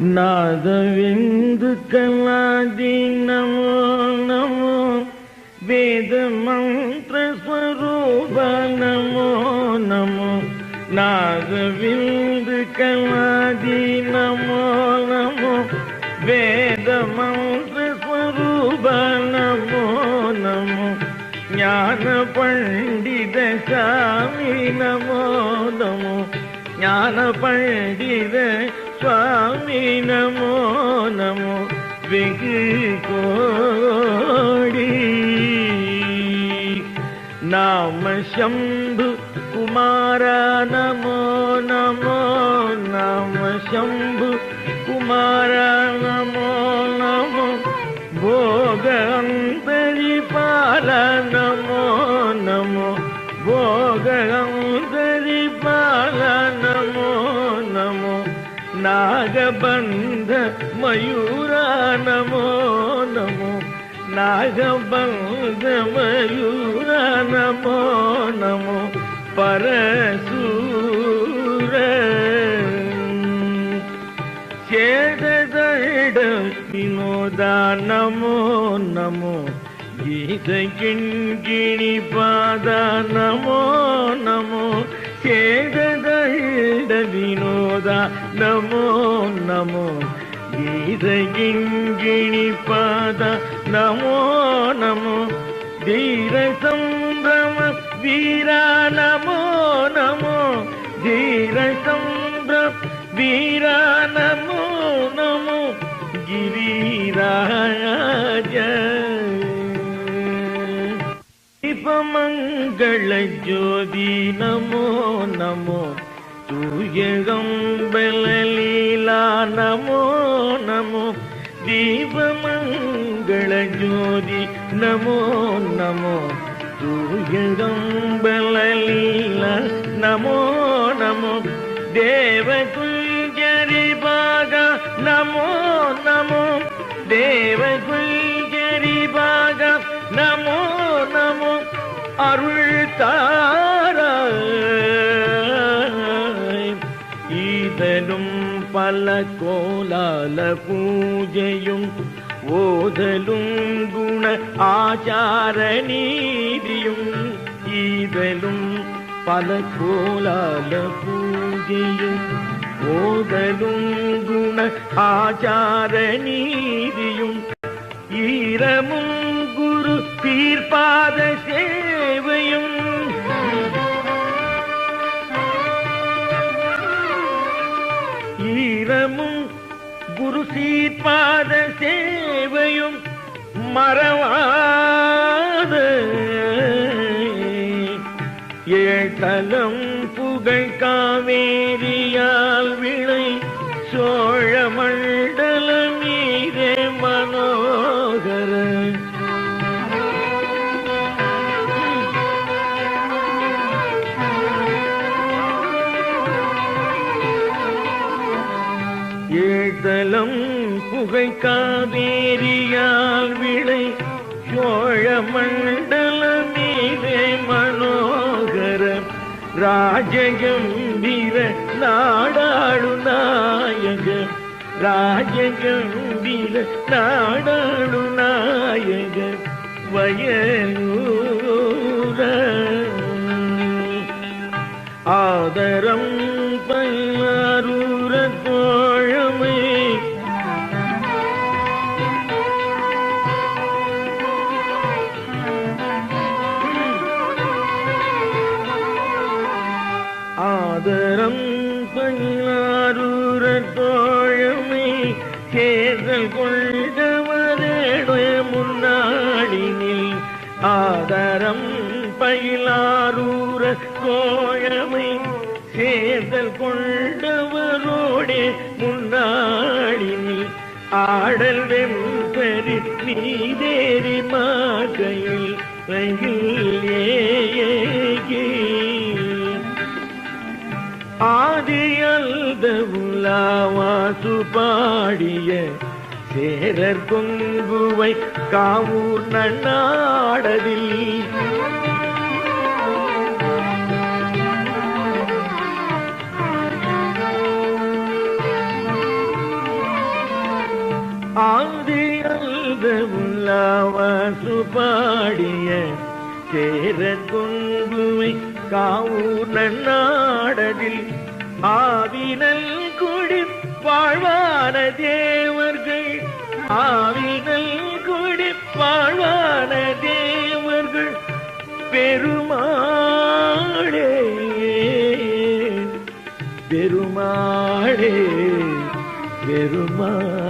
நாதவிந்து கலாதி நமோ நமோ வேத மந்திர ஸ்வரூப நமோ நமோ நாதவிந்து கலாதி நமோ நமோ வேத மந்திர ஸ்வரூப நமோ நமோ ஞான பண்டித சாமி நமோ நமோ ஞான பண்டித స్వామి నమో నమో వెంకోడి నామ శంభు కుమార నమో నమో నామ శంభు కుమార నమో నమో భోగం పరిపాల నమో నాగబంధ మయూరా నమో. నమో నాగబంధ మయూరా నమో. నమో పరసూర చేదడ వినోదా నమో. నమో గీత కిణి పాద నమో నమో. சேததட வினோத நமோ நமோ கீத கிண்கிணி பாத நமோ நமோ தீர சம்பிரம வீரா தீபமங்கள ஜோதி நமோ நமோ தூயகம்பலீலா நமோ நமோ தீபமங்கள ஜோதி நமோ நமோ தூயகம்பலீலா நமோ நமோ தேவகுஞ்சரி பாக நமோ நமோ தேவகுஞ்சரி பாக நமோ அருள் தார ஈதலும் பல கோலால பூஜையும் ஓதலும் குண ஆச்சார நீதியும். ஈதலும் பல கோலால பூஜையும் ஓதலும் குண ஆச்சார நீதியும். ஈரமும் பாத சேவையும் ஈரமும் குரு சீர்பாத சேவையும் மறவாத ஏழ்தலம் ஏழ்தலம் புகை காவேரியால் விளை சோழ மண்டல மீதே மனோகர ராஜகம்பீர நாடாளு நாயக. ராஜகம்பீர நாடாளு நாயக. வயல் ஆதரம் பல்லாரூர கேதல் தேர்தல் கொண்டவரேடைய முன்னாடினில். ஆதரம் பயிலாரூர கோயமை சேர்தல் கொண்டவரோடே முன்னாடினில். ஆடல் வெம்பரி நீதேரி மாகையில் ரயில் ஏ ஆதியல்த உலாவாசு பாடிய சேரர் கொங்குவை காவூர் நன்னாடதில் ஆதி அந்த உள்ளாவாசு பாடிய சேர கொங்குவை காவூர் நன்னாடலில் ஆவினல் குடி வாழ்வான தேவர்கள். ஆவினல் குடி வாழ்வான தேவர்கள். பெருமாளே பெருமாளே பெருமாள்.